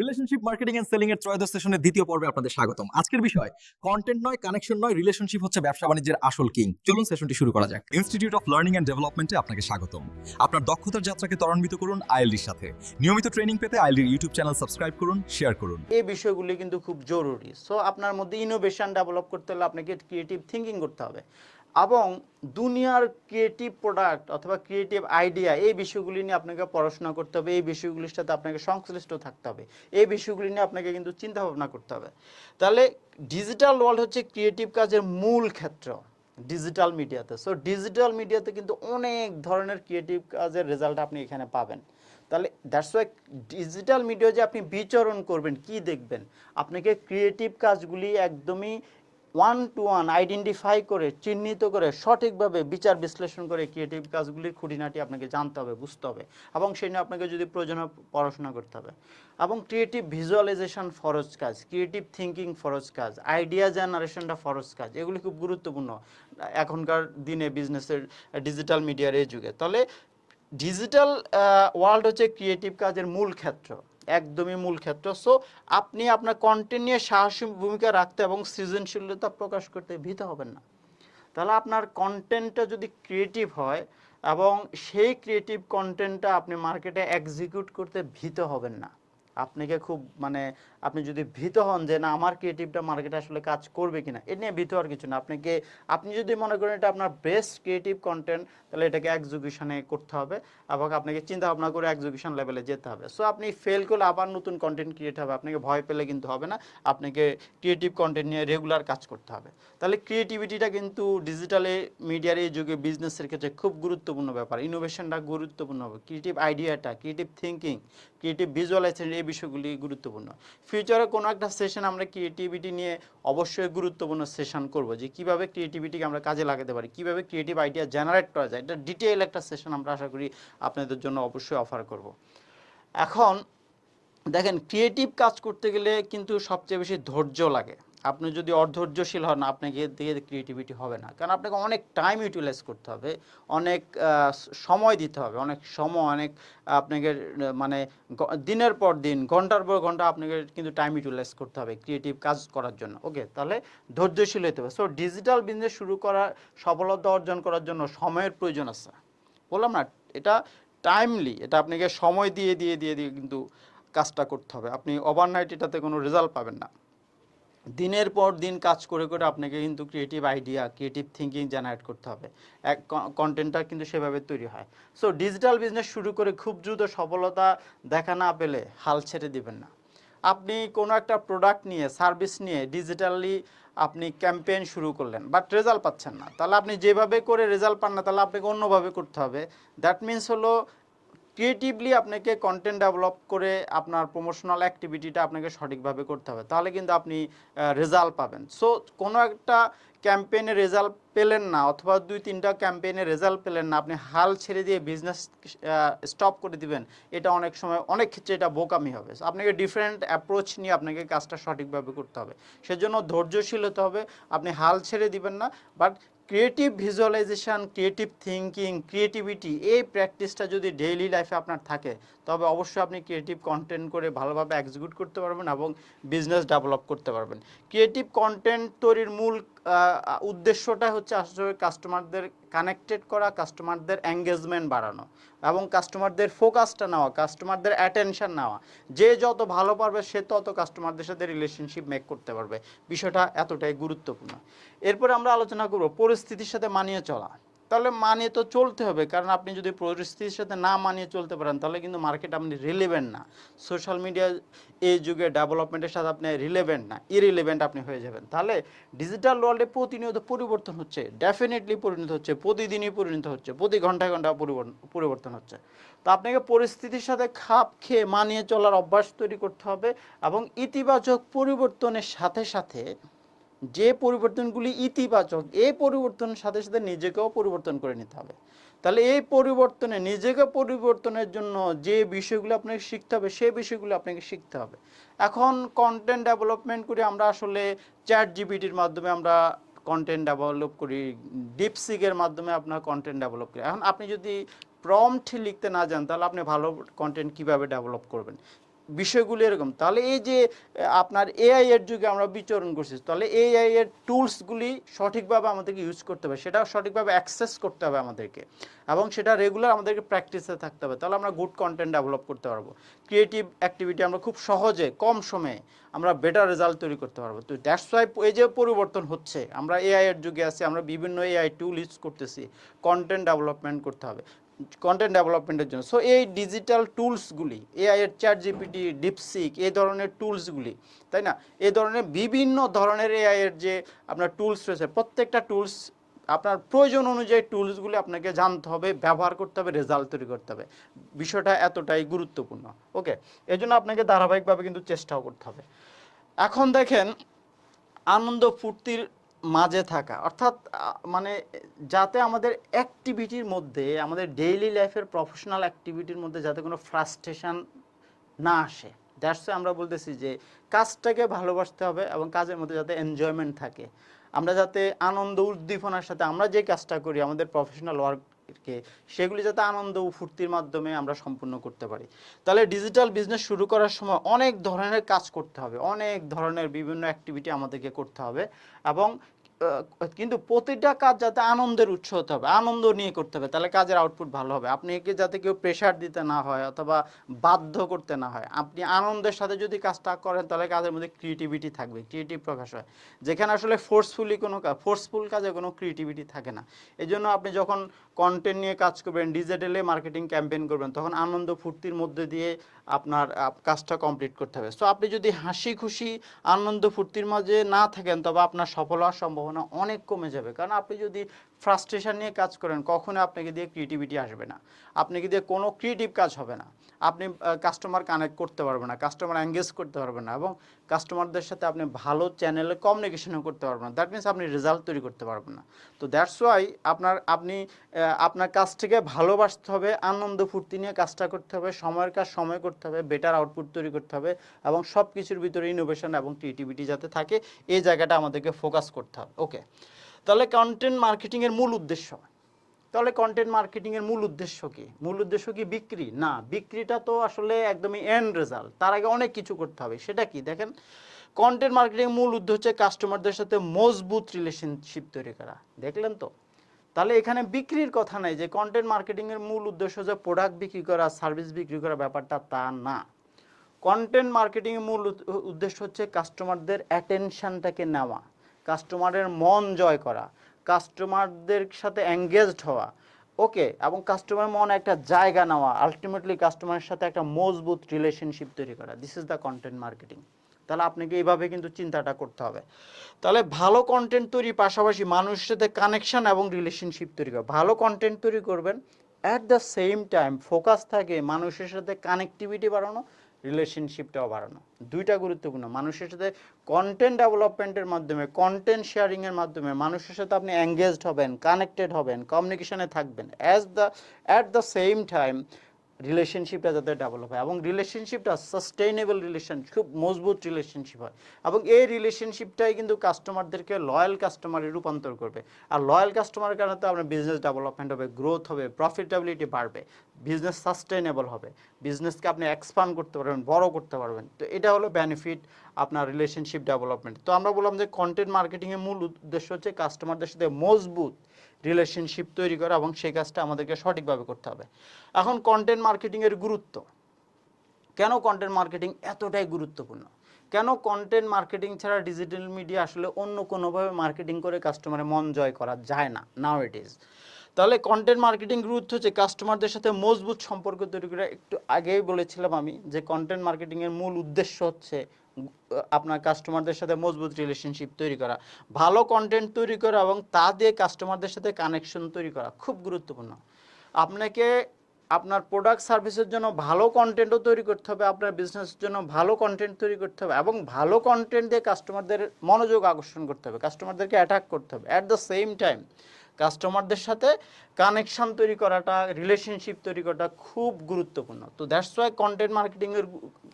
Relationship marketing and selling এর ত্রয়োদশ সেশনের দ্বিতীয় পর্বে আপনাদের স্বাগতম। আজকের বিষয় কন্টেন্ট নয় কানেকশন নয় রিলেশনশিপ হচ্ছে ব্যবসা বাণিজ্যের আসল কিং চলুন সেশনটি শুরু করা যাক। ইনস্টিটিউট অফ লার্নিং এন্ড ডেভেলপমেন্টে আপনাকে স্বাগতম। আপনার দক্ষতার যাত্রাকে ত্বরান্বিত করুন আইএলডির সাথে। নিয়মিত ট্রেনিং পেতে আইএলডির ইউটিউব চ্যানেল সাবস্ক্রাইব করুন শেয়ার করুন। এই বিষয়গুলি কিন্তু খুব জরুরি। সো আপনার মধ্যে ইনোভেশন ডেভেলপ করতে হলে আপনাকে ক্রিয়েটিভ থিঙ্কিং করতে হবে। এবং দুনিয়ার ক্রিয়েটিভ প্রোডাক্ট অথবা ক্রিয়েটিভ আইডিয়া এই বিষয়গুলি নিয়ে আপনাকে পড়াশোনা করতে হবে, এই বিষয়গুলির সাথে আপনাকে সংশ্লিষ্ট থাকতে হবে, এই বিষয়গুলি নিয়ে আপনাকে কিন্তু চিন্তা ভাবনা করতে হবে। তাহলে ডিজিটাল ওয়ার্ল্ড হচ্ছে ক্রিয়েটিভ কাজের মূল ক্ষেত্র ডিজিটাল মিডিয়াতে সো ডিজিটাল মিডিয়াতে কিন্তু অনেক ধরনের ক্রিয়েটিভ কাজের রেজাল্ট আপনি এখানে পাবেন। তাহলে দ্যাটস ওয়াই ডিজিটাল মিডিয়া যে আপনি বিচরণ করবেন, কি দেখবেন? আপনাকে ক্রিয়েটিভ কাজগুলি একদমই ওয়ান টু ওয়ান আইডেন্টিফাই করে, চিহ্নিত করে, সঠিকভাবে বিচার বিশ্লেষণ করে ক্রিয়েটিভ কাজগুলির খুঁটিনাটি আপনাকে জানতে হবে, বুঝতে হবে। এবং সেই নিয়ে আপনাকে যদি প্রয়োজন পড়াশোনা করতে হবে। এবং ক্রিয়েটিভ ভিজুয়ালাইজেশন ফরজ কাজ ক্রিয়েটিভ থিঙ্কিং ফরজ কাজ আইডিয়া জেনারেশনটা ফরজ কাজ, এগুলি খুব গুরুত্বপূর্ণ এখনকার দিনে বিজনেসের ডিজিটাল মিডিয়ার এই যুগে। তাহলে ডিজিটাল ওয়ার্ল্ড হচ্ছে ক্রিয়েটিভ কাজের মূল ক্ষেত্র। একদমই মূল ক্ষেত্র। সো আপনি আপনার কন্টেন্ট নিয়ে সাহসী ভূমিকা রাখতে এবং সৃজনশীলতা প্রকাশ করতে ভীত হবেন না। তাহলে আপনার কন্টেন্টটা যদি ক্রিয়েটিভ হয় এবং সেই ক্রিয়েটিভ কন্টেন্টটা আপনি মার্কেটে এক্সিকিউট করতে ভীত হবেন না। আপনাকে খুব মানে আপনি যদি ভীত হন যে না, আমার ক্রিয়েটিভটা মার্কেটে আসলে কাজ করবে কিনা, এ নিয়ে ভীত হওয়ার কিছু না। আপনাকে আপনি যদি মনে করেন এটা আপনার বেস্ট ক্রিয়েটিভ কন্টেন্ট তাহলে এটাকে এক্সিকিউশনে করতে হবে এবং আপনাকে চিন্তা ভাবনা করে এক্সিকিউশন লেভেলে যেতে হবে। সো আপনি ফেল করলে আবার নতুন কন্টেন্ট ক্রিয়েট হবে, আপনাকে ভয় পেলে কিন্তু হবে না, আপনাকে ক্রিয়েটিভ কন্টেন্ট নিয়ে রেগুলার কাজ করতে হবে। তাহলে ক্রিয়েটিভিটিটা কিন্তু ডিজিটালে মিডিয়ার এই যুগে বিজনেসের ক্ষেত্রে খুব গুরুত্বপূর্ণ ব্যাপার। ইনোভেশনটা গুরুত্বপূর্ণ হবে। ক্রিয়েটিভ আইডিয়াটা ক্রিয়েটিভ থিঙ্কিং ক্রিয়েটিভ ভিজুয়ালাইজেশন এই বিষয়গুলি গুরুত্বপূর্ণ। ফিউচারে কোনো একটা সেশন আমরা ক্রিয়েটিভিটি নিয়ে অবশ্যই গুরুত্বপূর্ণ সেশন করব যে কীভাবে ক্রিয়েটিভিটিকে আমরা কাজে লাগাতে পারি, কীভাবে ক্রিয়েটিভ আইডিয়া জেনারেট করা যায়, এটা ডিটেইল একটা সেশন আমরা আশা করি আপনাদের জন্য অবশ্যই অফার করব। এখন দেখেন ক্রিয়েটিভ কাজ করতে গেলে কিন্তু সবচেয়ে বেশি ধৈর্য লাগে। আপনি যদি অধৈর্যশীল হন, আপনাকে দিয়ে ক্রিয়েটিভিটি হবে না। কারণ আপনাকে অনেক টাইম ইউটিলাইজ করতে হবে, অনেক সময় দিতে হবে, অনেক সময়, অনেক আপনাকে মানে দিনের পর দিন, ঘণ্টার পর ঘণ্টা আপনাকে কিন্তু টাইম ইউটিলাইজ করতে হবে ক্রিয়েটিভ কাজ করার জন্য। ওকে তাহলে ধৈর্যশীল হতে হবে। সো ডিজিটাল বিজনেস শুরু করার সফলতা অর্জন করার জন্য সময়ের প্রয়োজন আছে। বললাম না, এটা টাইমলি এটা আপনাকে সময় দিয়ে দিয়ে দিয়ে দিয়ে কিন্তু কাজটা করতে হবে। আপনি ওভারনাইট এটাতে কোনো রেজাল্ট পাবেন না। দিনের পর দিন কাজ করে করে আপনাকে কিন্তু creative idea creative thinking generate করতে হবে। এক কন্টেন্টটা কিন্তু সেভাবে তৈরি হয়। সো ডিজিটাল বিজনেস শুরু করে খুব দ্রুত সফলতা দেখা না পেলে হাল ছেড়ে দিবেন না। আপনি কোনো একটা প্রোডাক্ট নিয়ে সার্ভিস নিয়ে ডিজিটালি আপনি ক্যাম্পেইন শুরু করলেন বাট রেজাল্ট পাচ্ছেন না। তাহলে আপনি যেভাবে করে রেজাল্ট পান না, তাহলে আপনাকে অন্যভাবে করতে হবে। দ্যাট মিন্স হলো ক্রিয়েটিভলি আপনাকে কন্টেন্ট ডেভেলপ করে আপনার প্রমোশনাল অ্যাক্টিভিটিটা আপনাকে সঠিকভাবে করতে হবে, তাহলে কিন্তু আপনি রেজাল্ট পাবেন। সো কোনো একটা ক্যাম্পেইনে রেজাল্ট পেলেন না অথবা দুই তিনটা ক্যাম্পেইনে রেজাল্ট পেলেন না, আপনি হাল ছেড়ে দিয়ে বিজনেস স্টপ করে দিবেন, এটা অনেক সময়, অনেক ক্ষেত্রে এটা বোকামি হবে। আপনাকে ডিফারেন্ট অ্যাপ্রোচ নিয়ে আপনাকে কাজটা সঠিকভাবে করতে হবে। সেজন্য ধৈর্যশীল হতে হবে, আপনি হাল ছেড়ে দিবেন না but creative visualisation creative thinking creativity এই প্র্যাকটিসটা যদি ডেইলি লাইফে আপনার থাকে, তবে অবশ্যই আপনি ক্রিয়েটিভ কন্টেন্ট করে ভালোভাবে এক্সিকিউট করতে পারবেন এবং বিজনেস ডেভেলপ করতে পারবেন। ক্রিয়েটিভ কন্টেন্ট তৈরির মূল উদ্দেশ্যটা হচ্ছে আসলে কাস্টমারদের কানেক্টেড করা কাস্টমারদের এঙ্গেজমেন্ট বাড়ানো এবং কাস্টমারদের ফোকাসটা নেওয়া কাস্টমারদের অ্যাটেনশন নেওয়া। যে যত ভালো পারবে, সে তত কাস্টমারদের সাথে রিলেশনশিপ মেক করতে পারবে। বিষয়টা এতটাই গুরুত্বপূর্ণ। এরপরে আমরা আলোচনা করব পরিস্থিতির সাথে মানিয়ে চলা। তাহলে মানিয়ে তো চলতে হবে। কারণ আপনি যদি পরিস্থিতির সাথে না মানিয়ে চলতে পারেন, তাহলে কিন্তু মার্কেট আপনি রিলেভেন্ট না। সোশ্যাল মিডিয়া এই যুগে ডেভেলপমেন্টের সাথে আপনি রিলেভেন্ট না ইরিলেভেন্ট আপনি হয়ে যাবেন। তাহলে ডিজিটাল ওয়ার্ল্ডে প্রতিনিয়ত পরিবর্তন হচ্ছে ডেফিনেটলি পরিণত হচ্ছে, প্রতিদিনই পরিণত হচ্ছে, প্রতি ঘন্টায় ঘণ্টা পরিবর্তন হচ্ছে। তো আপনাকে পরিস্থিতির সাথে খাপ খেয়ে মানিয়ে চলার অভ্যাস তৈরি করতে হবে এবং ইতিবাচক পরিবর্তনের সাথে সাথে যে পরিবর্তনগুলি ইতিবাচক এই পরিবর্তনের সাথে সাথে নিজেকেও পরিবর্তন করে নিতে হবে। তাহলে এই পরিবর্তনে, নিজেকে পরিবর্তনের জন্য যে বিষয়গুলো আপনাকে শিখতে হবে সেই বিষয়গুলো আপনাকে শিখতে হবে। এখন কন্টেন্ট ডেভেলপমেন্ট করে আমরা আসলে চ্যাট জিবিটির মাধ্যমে আমরা কন্টেন্ট ডেভেলপ করি ডিপসিকের মাধ্যমে আপনার কন্টেন্ট ডেভেলপ করি। এখন আপনি যদি প্রম্পট লিখতে না জান তাহলে আপনি ভালো কন্টেন্ট কীভাবে ডেভেলপ করবেন? বিষয়গুলো এরকম। তাহলে এই যে আপনার এআই এর যুগে আমরা বিচরণ করছি, তাহলে এআই এর টুলসগুলি সঠিকভাবে আমাদেরকে ইউজ করতে হবে সেটা সঠিকভাবে অ্যাক্সেস করতে হবে আমাদেরকে, এবং সেটা রেগুলার আমাদেরকে প্র্যাকটিসে থাকতে হবে। তাহলে আমরা গুড কন্টেন্ট ডেভেলপ করতে পারব। ক্রিয়েটিভ অ্যাক্টিভিটি আমরা খুব সহজে, কম সময়ে আমরা বেটার রেজাল্ট তৈরি করতে পারব। তো দ্যাটস ওয়াই এই যে পরিবর্তন হচ্ছে, আমরা এআই এর যুগে আছি, আমরা বিভিন্ন এআই টুল ইউজ করতেছি কন্টেন্ট ডেভেলপমেন্ট করতে হবে। কন্টেন্ট ডেভেলপমেন্টের জন্য। সো এই ডিজিটাল টুলসগুলি এআই এর চ্যাট জিপিটি ডিপসিক এই ধরনের টুলসগুলি তাই না? এই ধরনের বিভিন্ন ধরনের এআই এর যে আপনার টুলস রয়েছে, প্রত্যেকটা টুলস আপনার প্রয়োজন অনুযায়ী টুলসগুলি আপনাকে জানতে হবে, ব্যবহার করতে হবে রেজাল্ট তৈরি করতে হবে। বিষয়টা এতটাই গুরুত্বপূর্ণ ওকে এই জন্য আপনাকে ধারাবাহিকভাবে কিন্তু চেষ্টাও করতে হবে। এখন দেখেন, আনন্দ ফুর্তির মাঝে থাকা। অর্থাৎ মানে যাতে আমাদের অ্যাক্টিভিটির মধ্যে, আমাদের ডেইলি লাইফের প্রফেশনাল অ্যাক্টিভিটির মধ্যে যাতে কোনো ফ্রাস্ট্রেশন না আসে। দ্যাটস আমরা বলতেছি যে, কাজটাকে ভালোবাসতে হবে এবং কাজের মধ্যে যাতে এনজয়মেন্ট থাকে। আমরা যাতে আনন্দ, উদ্দীপনার সাথে আমরা যে কাজটা করি, আমাদের প্রফেশনাল ওয়ার্ককে সেগুলি যাতে আনন্দ ও ফুর্তির মাধ্যমে আমরা সম্পূর্ণ করতে পারি। তাহলে ডিজিটাল বিজনেস শুরু করার সময় অনেক ধরনের কাজ করতে হবে। অনেক ধরনের বিভিন্ন অ্যাক্টিভিটি আমাদেরকে করতে হবে এবং কিন্তু প্রতিটা কাজ যাতে আনন্দের উৎস হতে হবে, আনন্দ নিয়ে করতে হবে, তাহলে কাজের আউটপুট ভালো হবে। আপনি একে যাতে কেউ প্রেশার দিতে না হয় অথবা বাধ্য করতে না হয়? আপনি আনন্দের সাথে যদি কাজটা করেন, তাহলে কাজের মধ্যে ক্রিয়েটিভিটি থাকবে ক্রিয়েটিভ প্রকাশ হয়। যেখানে আসলে ফোর্সফুলি কোনো কাজ ফোর্সফুল কাজে কোনো ক্রিয়েটিভিটি থাকে না। এই জন্য আপনি যখন কন্টেন্ট নিয়ে কাজ করবেন, ডিজিটালে মার্কেটিং ক্যাম্পেইন করবেন, তখন আনন্দ ফুর্তির মধ্যে দিয়ে আপনার কাজটা কমপ্লিট করতে হবে। সো আপনি যদি হাসি খুশি, আনন্দ ফুর্তির মাঝে না থাকেন, তবে আপনার সফল হওয়ার সম্ভাবনা অনেক কমে যাবে। কারণ আপনি যদি ফ্রাস্ট্রেশন নিয়ে কাজ করেন, কখনো আপনাকে দিয়ে ক্রিয়েটিভিটি আসবে না। আপনাকে দিয়ে কোনো ক্রিয়েটিভ কাজ হবে না। আপনি কাস্টমার কানেক্ট করতে পারবেন না কাস্টমার এঙ্গেজ করতে পারবেন না এবং কাস্টমারদের সাথে আপনি ভালো চ্যানেলে কমিউনিকেশনও করতে পারবেন না। দ্যাট মিনস আপনি রেজাল্ট তৈরি করতে পারবেন না। তো দ্যাটস ওয়াই আপনার, আপনি আপনার কাজটাকে ভালোবাসতে হবে, আনন্দ ফুর্তি নিয়ে কাজটা করতে হবে, সময়ের কাজ সময় করতে হবে বেটার আউটপুট তৈরি করতে হবে এবং সব কিছুর ভিতরে ইনোভেশন এবং ক্রিয়েটিভিটি যাতে থাকে, এই জায়গাটা আমাদেরকে ফোকাস করতে হবে। ওকে তাহলে কন্টেন্ট মার্কেটিংয়ের মূল উদ্দেশ্য? তাহলে কন্টেন্ট মার্কেটিংয়ের মূল উদ্দেশ্য কি? মূল উদ্দেশ্য কি বিক্রি? না, বিক্রিটা তো আসলে একদমই এন্ড রেজাল্ট তার আগে অনেক কিছু করতে হবে। সেটা কি? দেখেন কন্টেন্ট মার্কেটিং মূল উদ্দেশ্য হচ্ছে কাস্টমারদের সাথে মজবুত রিলেশনশিপ তৈরি করা। দেখলেন তো? তাহলে এখানে বিক্রির কথা নাই যে কন্টেন্ট মার্কেটিংয়ের মূল উদ্দেশ্য যে প্রোডাক্ট বিক্রি করা সার্ভিস বিক্রি করা ব্যাপারটা তা না। কন্টেন্ট মার্কেটিংয়ের মূল উদ্দেশ্য হচ্ছে কাস্টমারদের অ্যাটেনশনটাকে নেওয়া। কাস্টমারের মন জয় করা, কাস্টমারদের সাথে এঙ্গেজড হওয়া ওকে এবং কাস্টমার মন একটা জায়গা নেওয়া আলটিমেটলি কাস্টমারের সাথে একটা মজবুত রিলেশনশিপ তৈরি করা। This is the content marketing তাহলে আপনাকে এইভাবে কিন্তু চিন্তাটা করতে হবে। তাহলে ভালো কন্টেন্ট তৈরির পাশাপাশি মানুষের সাথে কানেকশন এবং রিলেশনশিপ তৈরি করা। ভালো কন্টেন্ট তৈরি করবেন at the same time focus থাকে মানুষের সাথে কানেক্টিভিটি বাড়ানো রিলেশনশিপটাও বাড়ানো। দুইটা গুরুত্বপূর্ণ। মানুষের সাথে কন্টেন্ট ডেভেলপমেন্টের মাধ্যমে কন্টেন্ট শেয়ারিংয়ের মাধ্যমে মানুষের সাথে আপনি এঙ্গেজড হবেন কানেক্টেড হবেন কমিউনিকেশনে থাকবেন। As the at the same time রিলেশনশিপটা যাতে ডেভেলপ হয় এবং রিলেশনশিপটা সাস্টেইনেবল রিলেশন খুব মজবুত রিলেশনশিপ হয় এবং এই রিলেশনশিপটাই কিন্তু কাস্টমারদেরকে লয়াল কাস্টমারে রূপান্তর করবে। আর লয়াল কাস্টমারের কারণে তো আপনার বিজনেস ডেভেলপমেন্ট হবে গ্রোথ হবে প্রফিটেবিলিটি বাড়বে বিজনেস সাস্টেইনেবল হবে বিজনেসকে আপনি এক্সপান্ড করতে পারবেন, বড় করতে পারবেন। তো এটা হলো বেনিফিট আপনার রিলেশনশিপ ডেভেলপমেন্ট তো আমরা বললাম যে কন্টেন্ট মার্কেটিংয়ের মূল উদ্দেশ্য হচ্ছে কাস্টমারদের সাথে মজবুত রিলেশনশিপ তৈরি করা এবং সেই কাজটা আমাদেরকে সঠিকভাবে করতে হবে। এখন কন্টেন্ট মার্কেটিংয়ের গুরুত্ব। কেন কন্টেন্ট মার্কেটিং এতটাই গুরুত্বপূর্ণ? কেন কন্টেন্ট মার্কেটিং ছাড়া ডিজিটাল মিডিয়া আসলে অন্য কোনোভাবে মার্কেটিং করে কাস্টমারের মন জয় করা যায় না? নাও ইট ইজ তাহলে কন্টেন্ট মার্কেটিং গুরুত্ব হচ্ছে কাস্টমারদের সাথে মজবুত সম্পর্ক তৈরি করা। একটু আগেই বলেছিলাম আমি যে কন্টেন্ট মার্কেটিংয়ের মূল উদ্দেশ্য হচ্ছে আপনার কাস্টমারদের সাথে মজবুত রিলেশনশিপ তৈরি করা, ভালো কন্টেন্ট তৈরি করা এবং তা দিয়ে কাস্টমারদের সাথে কানেকশন তৈরি করা খুব গুরুত্বপূর্ণ। আপনাকে আপনার প্রোডাক্ট সার্ভিসের জন্য ভালো কন্টেন্টও তৈরি করতে হবে, আপনার বিজনেসের জন্য ভালো কন্টেন্ট তৈরি করতে হবে এবং ভালো কন্টেন্ট দিয়ে কাস্টমারদের মনোযোগ আকর্ষণ করতে হবে কাস্টমারদেরকে অ্যাটাক করতে হবে। অ্যাট দ্য সেম টাইম কাস্টমারদের সাথে কানেকশান তৈরি করাটা রিলেশনশিপ তৈরি করাটা খুব গুরুত্বপূর্ণ। তো দ্যাটস ওয়াই কন্টেন্ট মার্কেটিংয়ের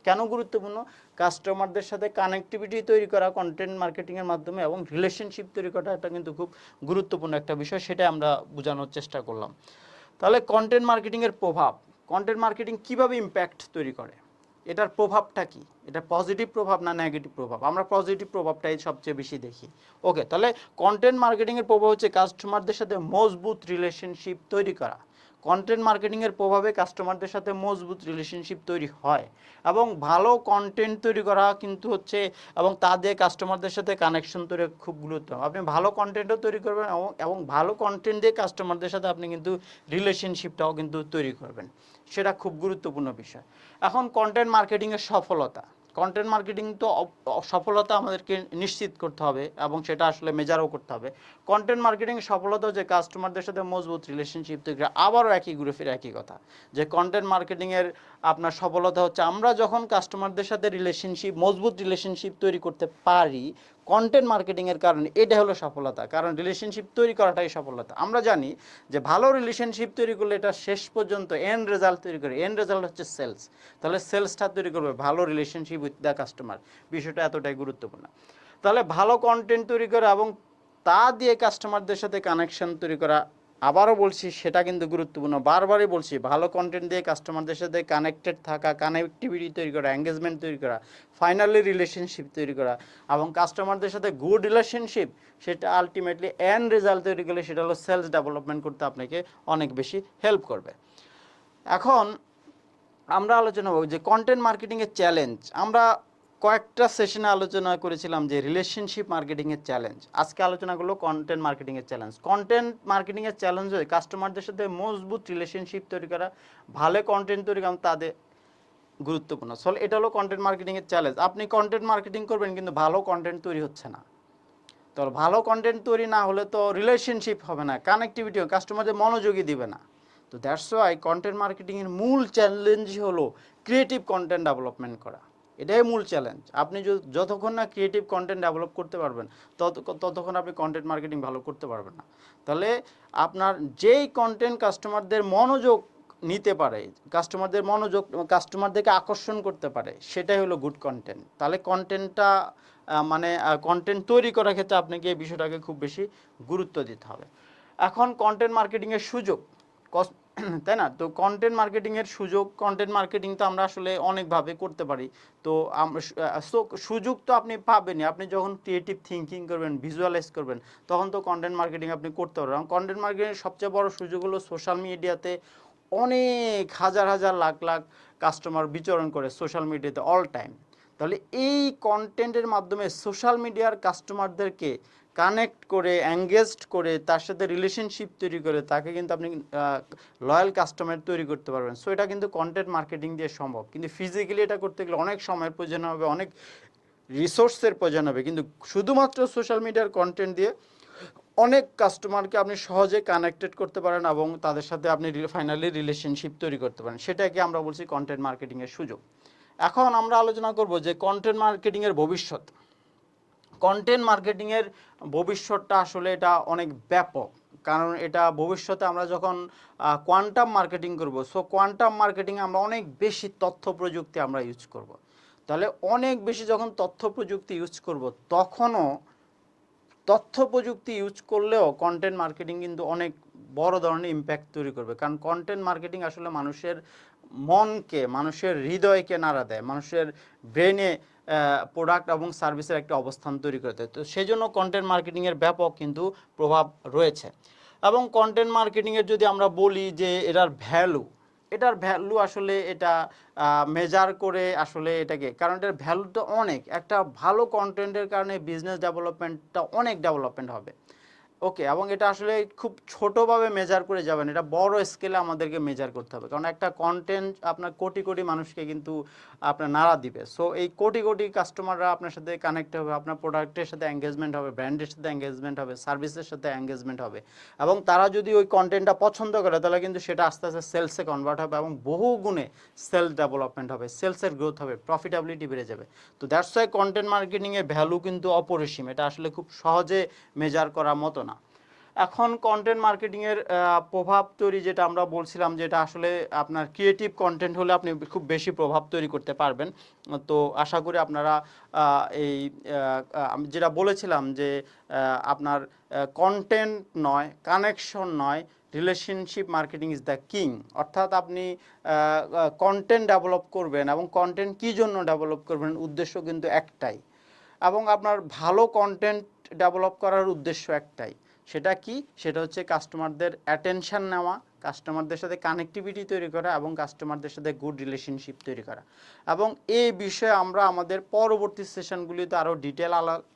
কেন গুরুত্বপূর্ণ? কাস্টমারদের সাথে কানেক্টিভিটি তৈরি করা কন্টেন্ট মার্কেটিংয়ের মাধ্যমে এবং রিলেশনশিপ তৈরি করা এটা কিন্তু খুব গুরুত্বপূর্ণ একটা বিষয় সেটা আমরা বোঝানোর চেষ্টা করলাম। তাহলে কন্টেন্ট মার্কেটিংয়ের প্রভাব কন্টেন্ট মার্কেটিং কীভাবে ইম্প্যাক্ট তৈরি করে? এটার প্রভাবটা কি? এটা পজিটিভ প্রভাব না নেগেটিভ প্রভাব? আমরা পজিটিভ প্রভাবটাই সবচেয়ে বেশি দেখি। ওকে তাহলে কন্টেন্ট মার্কেটিংয়ের প্রভাব হচ্ছে কাস্টমারদের সাথে মজবুত রিলেশনশিপ তৈরি করা। কন্টেন্ট মার্কেটিংয়ের প্রভাবে কাস্টমারদের সাথে মজবুত রিলেশনশিপ তৈরি হয় এবং ভালো কন্টেন্ট তৈরি করা কিন্তু হচ্ছে এবং তা দিয়ে কাস্টমারদের সাথে কানেকশন তৈরি খুব গুরুত্ব। আপনি ভালো কন্টেন্টও তৈরি করবেন এবং- ভালো কন্টেন্ট দিয়ে কাস্টমারদের সাথে আপনি কিন্তু রিলেশনশিপটাও কিন্তু তৈরি করবেন। সেটা খুব গুরুত্বপূর্ণ বিষয়। এখন কন্টেন্ট মার্কেটিংয়ের সফলতা। কন্টেন্ট মার্কেটিং তো সফলতা আমাদেরকে নিশ্চিত করতে হবে এবং সেটা আসলে মেজারও করতে হবে কন্টেন্ট মার্কেটিং সফলতা যে কাস্টমারদের সাথে মজবুত রিলেশনশিপ তৈরি। আবারও একই গ্রুপের একই কথা যে কন্টেন্ট মার্কেটিংয়ের আপনার সফলতা হচ্ছে আমরা যখন কাস্টমারদের সাথে রিলেশনশিপ মজবুত রিলেশনশিপ তৈরি করতে পারি কন্টেন্ট মার্কেটিংয়ের কারণে এটা হলো সফলতা, কারণ রিলেশনশিপ তৈরি করাটাই সফলতা। আমরা জানি যে ভালো রিলেশনশিপ তৈরি করলে এটা শেষ পর্যন্ত এন্ড রেজাল্ট তৈরি করে এন্ড রেজাল্ট হচ্ছে সেলস তাহলে সেলসটা তৈরি করবে ভালো রিলেশনশিপ উইথ দ্য কাস্টমার বিষয়টা এতটাই গুরুত্বপূর্ণ। তাহলে ভালো কন্টেন্ট তৈরি করা এবং তা দিয়ে কাস্টমারদের সাথে কানেকশন তৈরি করা আবারও বলছি, সেটা কিন্তু গুরুত্বপূর্ণ। বারবারই বলছি, ভালো কন্টেন্ট দিয়ে কাস্টমারদের সাথে কানেক্টেড থাকা কানেক্টিভিটি তৈরি করা এঙ্গেজমেন্ট তৈরি করা ফাইনালি রিলেশনশিপ তৈরি করা এবং কাস্টমারদের সাথে গুড রিলেশনশিপ সেটা আলটিমেটলি এন্ড রেজাল্ট তৈরি করলে সেটা হলো সেলস ডেভেলপমেন্ট করতে আপনাকে অনেক বেশি হেল্প করবে। এখন আমরা আলোচনা করব যে কন্টেন্ট মার্কেটিংয়ের চ্যালেঞ্জ আমরা কয়েকটা সেশনে আলোচনা করেছিলাম যে রিলেশনশিপ মার্কেটিংয়ের চ্যালেঞ্জ আজকে আলোচনা করল কন্টেন্ট মার্কেটিংয়ের চ্যালেঞ্জ কন্টেন্ট মার্কেটিংয়ের চ্যালেঞ্জ হয় কাস্টমারদের সাথে মজবুত রিলেশনশিপ তৈরি করা, ভালো কন্টেন্ট তৈরি করা তাদের গুরুত্বপূর্ণ। সল এটা হলো কন্টেন্ট মার্কেটিংয়ের চ্যালেঞ্জ আপনি কন্টেন্ট মার্কেটিং করবেন কিন্তু ভালো কন্টেন্ট তৈরি হচ্ছে না। তো ভালো কন্টেন্ট তৈরি না হলে তো রিলেশনশিপ হবে না কানেক্টিভিটি কাস্টমারদের মনোযোগী দিবে না। তো দ্যাটস ওয়াই কন্টেন্ট মার্কেটিংয়ের মূল চ্যালেঞ্জই হলো ক্রিয়েটিভ কন্টেন্ট ডেভেলপমেন্ট করা। এটাই মূল চ্যালেঞ্জ আপনি যতক্ষণ না ক্রিয়েটিভ কন্টেন্ট ডেভেলপ করতে পারবেন, তত ততক্ষণ আপনি কন্টেন্ট মার্কেটিং ভালো করতে পারবেন না। তাহলে আপনার যেই কন্টেন্ট কাস্টমারদের মনোযোগ নিতে পারে কাস্টমারদের মনোযোগ কাস্টমারদেরকে আকর্ষণ করতে পারে, সেটাই হলো গুড কন্টেন্ট তাহলে কন্টেন্টটা মানে কন্টেন্ট তৈরি করার ক্ষেত্রে আপনাকে এই বিষয়টাকে খুব বেশি গুরুত্ব দিতে হবে। এখন কন্টেন্ট মার্কেটিংয়ের সুযোগ তাই না? তো কন্টেন্ট মার্কেটিংয়ের সুযোগ কন্টেন্ট মার্কেটিং তো আমরা আসলে অনেকভাবে করতে পারি। তো সুযোগ তো আপনি পাবেনই। আপনি যখন ক্রিয়েটিভ থিঙ্কিং করবেন ভিজুয়ালাইজ করবেন, তখন তো কন্টেন্ট মার্কেটিং আপনি করতে পারবেন। কন্টেন্ট মার্কেটিংয়ের সবচেয়ে বড় সুযোগ হলো সোশ্যাল মিডিয়াতে অনেক হাজার হাজার, লাখ লাখ কাস্টমার বিচরণ করে সোশ্যাল মিডিয়াতে অল টাইম তাহলে এই কন্টেন্টের মাধ্যমে সোশ্যাল মিডিয়ার কাস্টমারদেরকে কানেক্ট করে এঙ্গেজড করে, তার সাথে রিলেশনশিপ তৈরি করে, তাকে কিন্তু আপনি লয়াল কাস্টমার তৈরি করতে পারবেন। সো এটা কিন্তু কন্টেন্ট মার্কেটিং দিয়ে সম্ভব। কিন্তু ফিজিক্যালি এটা করতে গেলে অনেক সময়ের প্রয়োজন হবে, অনেক রিসোর্সের প্রয়োজন হবে। কিন্তু শুধুমাত্র সোশ্যাল মিডিয়ার কন্টেন্ট দিয়ে অনেক কাস্টমারকে আপনি সহজে কানেক্টেড করতে পারেন এবং তাদের সাথে আপনি ফাইনালি রিলেশনশিপ তৈরি করতে পারেন। সেটাকে আমরা বলছি কন্টেন্ট মার্কেটিংয়ের সুযোগ। এখন আমরা আলোচনা করব যে কন্টেন্ট মার্কেটিংয়ের ভবিষ্যৎ। কন্টেন্ট মার্কেটিংয়ের ভবিষ্যৎটা আসলে এটা অনেক ব্যাপক। কারণ এটা ভবিষ্যতে আমরা যখন কোয়ান্টাম মার্কেটিং করব সো কোয়ান্টাম মার্কেটিং আমরা অনেক বেশি তথ্য প্রযুক্তি আমরা ইউজ করব। তাহলে অনেক বেশি যখন তথ্য প্রযুক্তি ইউজ করব, তখনও তথ্য প্রযুক্তি ইউজ করলেও কন্টেন্ট মার্কেটিং কিন্তু অনেক বড় ধরনের ইম্প্যাক্ট তৈরি করবে। কারণ কন্টেন্ট মার্কেটিং আসলে মানুষের মনকে, মানুষের হৃদয়কে নাড়া দেয়, মানুষের ব্রেনে প্রোডাক্ট এবং সার্ভিসের একটা অবস্থান তৈরি করতে তো সেই জন্য কন্টেন্ট মার্কেটিংয়ের ব্যাপক কিন্তু প্রভাব রয়েছে। এবং কন্টেন্ট মার্কেটিংয়ের যদি আমরা বলি যে এটার ভ্যালু এটার ভ্যালু আসলে এটা মেজার করে আসলে এটাকে, কারণ এটার ভ্যালুটা অনেক। একটা ভালো কন্টেন্টের কারণে বিজনেস ডেভেলপমেন্টটা অনেক ডেভেলপমেন্ট হবে। ওকে এবং এটা আসলে খুব ছোটোভাবে মেজার করে যাবেন। এটা বড় স্কেলে আমাদেরকে মেজার করতে হবে। কারণ একটা কন্টেন্ট আপনার কোটি কোটি মানুষকে কিন্তু আপনার নাড়া দিবে। সো এই কোটি কোটি কাস্টমাররা আপনার সাথে কানেক্ট হবে, আপনার প্রোডাক্টের সাথে এঙ্গেজমেন্ট হবে ব্র্যান্ডের সাথে এঙ্গেজমেন্ট হবে সার্ভিসের সাথে এঙ্গেজমেন্ট হবে। এবং তারা যদি ওই কন্টেন্টটা পছন্দ করে, তাহলে কিন্তু সেটা আস্তে আস্তে সেলসে কনভার্ট হবে এবং বহু গুণে সেলস ডেভেলপমেন্ট হবে সেলসের গ্রোথ হবে প্রফিটেবিলিটি বেড়ে যাবে। তো দ্যাটস ওয়াই কন্টেন্ট মার্কেটিংয়ের ভ্যালু কিন্তু অপরিসীম। এটা আসলে খুব সহজে মেজার করার মতো না এখন কন্টেন্ট মার্কেটিংয়ের প্রভাব তৈরি যেটা আমরা বলছিলাম যেটা আসলে আপনার ক্রিয়েটিভ কন্টেন্ট হলে আপনি খুব বেশি প্রভাব তৈরি করতে পারবেন। তো আশা করি আপনারা এই আমি যেটা বলেছিলাম যে আপনার কন্টেন্ট নয় কানেকশন নয় relationship marketing is the king অর্থাৎ আপনি কন্টেন্ট ডেভেলপ করবেন এবং কন্টেন্ট কী জন্য ডেভেলপ করবেন উদ্দেশ্য কিন্তু একটাই। এবং আপনার ভালো কন্টেন্ট ডেভেলপ করার উদ্দেশ্য একটাই। সেটা কি? সেটা হচ্ছে কাস্টমারদের অ্যাটেনশান নেওয়া কাস্টমারদের সাথে কানেক্টিভিটি তৈরি করা এবং কাস্টমারদের সাথে গুড রিলেশনশিপ তৈরি করা। এবং এই বিষয়ে আমরা আমাদের পরবর্তী সেশনগুলিতে আরও ডিটেল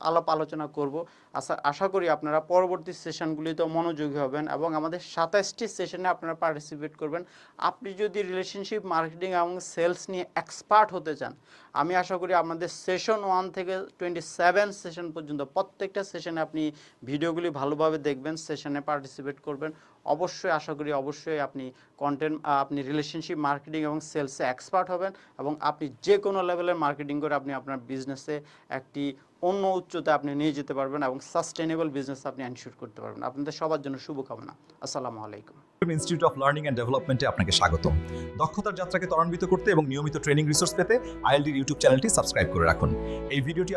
আলাপ আলোচনা করব। আশা আশা করি আপনারা পরবর্তী সেশনগুলিতে মনোযোগী হবেন এবং আমাদের সাতাশটি সেশনে আপনারা পার্টিসিপেট করবেন। আপনি যদি রিলেশনশিপ মার্কেটিং এবং সেলস নিয়ে এক্সপার্ট হতে চান, আমি আশা করি আপনাদের সেশন ওয়ান থেকে টোয়েন্টি সেভেন সেশন পর্যন্ত প্রত্যেকটা সেশনে আপনি ভিডিওগুলি ভালোভাবে দেখবেন সেশনে পার্টিসিপেট করবেন। অবশ্যই আশা করি অবশ্যই আপনি কন্টেন্ট আপনি রিলেশনশিপ মার্কেটিং এবং সেলসে এক্সপার্ট হবেন এবং আপনি যে কোনো লেভেলের মার্কেটিং করে আপনি আপনার বিজনেসে একটি অন্য উচ্চতে আপনি নিয়ে যেতে পারবেন এবং সাস্টেনেবল বিজনেস আপনি এনশিওর করতে পারবেন। আপনাদের সবার জন্য শুভকামনা। আসসালামু আলাইকুম। ইনস্টিটিউট অফ লার্নিং অ্যান্ড ডেভেলপমেন্টে আপনাকে স্বাগত দক্ষতার যাত্রাকে ত্বরান্বিত করতে এবং নিয়মিত ট্রেনিং রিসোর্স পেতে আইএলডির ইউটিউব চ্যানেলটি সাবস্ক্রাইব করে রাখুন। এই ভিডিওটি